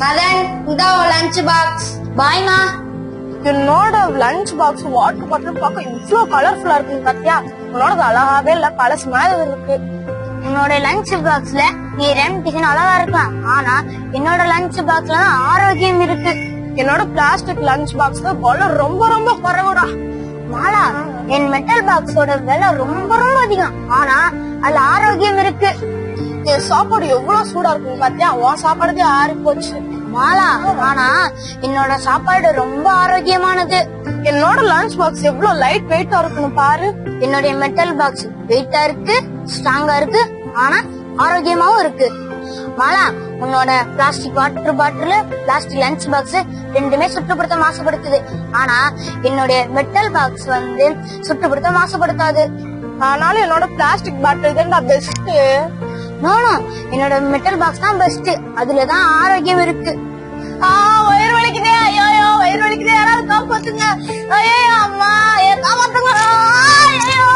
மதன் இந்த lunch box பாய்மா என்னோட lunch box water bottle பார்க்க இவ்ளோ கலர்ஃபுல்லா இருக்கு பாத்தியா? உன்னோட அழகாவே இல்ல பழசு மாதிரி இருக்கு. உன்னோட லஞ்ச் பாக்ஸ்ல நீ ரெண்டு டிசைன் அழகா இருக்கலாம். ஆனா என்னோட லஞ்ச் பாக்ஸ்ல தான் ஆரோக்கியம் இருக்கு. என்னோட பிளாஸ்டிக் லஞ்ச் பாக்ஸ் விலை ரொம்ப ரொம்ப குறைவுடா. மாலா என் மெட்டல் பாக்ஸோட விலை ரொம்ப ரொம்ப அதிகம். ஆனா அதுல ஆரோக்கியம் இருக்கு. என் சாப்பாடு எவ்வளவு சூடா இருக்கும் பாத்தியா? உன் சாப்பாடுதே ஆறி போச்சு மாலா ஆனா என்னோட சாப்பாடு ரொம்ப ஆரோக்கியமானது. என்னோட லஞ்ச் பாக்ஸ் எவ்வளவு லைட் வெயிட்டா இருக்குன்னு பாரு. என்னுடைய மெட்டல் பாக்ஸ் வெயிட்டா இருக்கு ஸ்ட்ராங்கா இருக்கு ஆனா ஆரோக்கியமாவும் இருக்கு. மாலா உன்னோட plastic water bottle plastic lunch box ரெண்டுமே சுற்றுப்புறத்தை மாசுபடுத்துது. ஆனா என்னுடைய மெட்டல் பாக்ஸ் வந்து சுற்றுப்புறத்தை மாசுபடுத்தாது. ஆனாலும் என்னோட பிளாஸ்டிக் பாட்டில் தான் பெஸ்ட் நோனோ என்னோட மெட்டல் பாக்ஸ் தான் பெஸ்ட் அதுலதான் ஆரோக்கியம் இருக்கு. ஆ வயிறு வலிக்குதே. ஐயோ வயிறு வலிக்குதே. யாராவது காப்பாத்துங்க. ஐயோ அம்மா. காப்பாத்துங்க? ஐயோ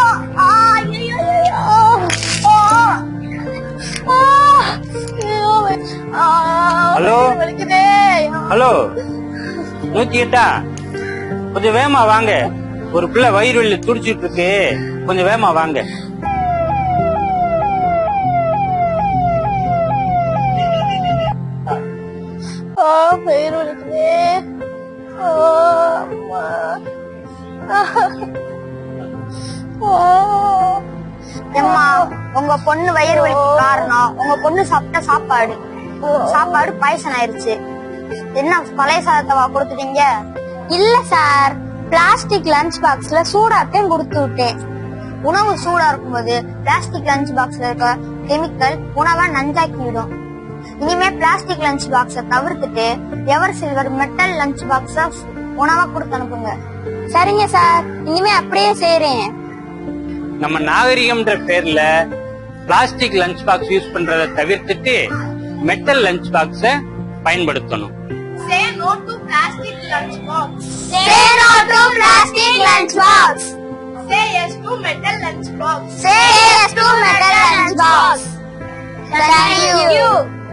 ஹலோ? ஹலோ? நூத்தி எட்டா கொஞ்சம் வேகமா வாங்க. ஒரு பிள்ளை வயிறு வலி துடிச்சிட்டு இருக்கு. கொஞ்சம் வேகமா வாங்க. ஆ, வலிக்குதே ஆ, அம்மா. ஆ, எம்மா உங்க பொண்ணு வயிறு வலிக்கு காரணம். உங்க பொண்ணு சாப்பிட்ட சாப்பாடு. சாப்பாடு பாய்சன் ஆயிருச்சு என்ன பழைய சாதத்தவா கொடுத்துட்டீங்க? இல்ல சார். பிளாஸ்டிக் லஞ்ச் பாக்ஸ்ல சூடாத்தையும் கொடுத்து விட்டேன். உணவு சூடா இருக்கும்போது பிளாஸ்டிக் லஞ்ச் பாக்ஸ்ல இருக்க கெமிக்கல் உணவை நஞ்சாக்கி விடும் இனிமே பிளாஸ்டிக் லஞ்ச் பாக்ஸ தவிர்த்துட்டு ever silver metal lunch box உணவா கொடுத்து அனுப்புங்க சரிங்க சார் இனிமே அப்படியே செய்யறேன் நம்ம நாகரிகம்ன்ற பேர்ல பிளாஸ்டிக் லஞ்ச் பாக்ஸ் யூஸ் பண்றதை தவிர்த்துட்டு மெட்டல் லஞ்ச் பாக்ஸ பயன்படுத்தணும் Say no to plastic lunch box. Say no to plastic lunch box. Say yes to metal lunch box. Say yes to metal lunch box. Thank you.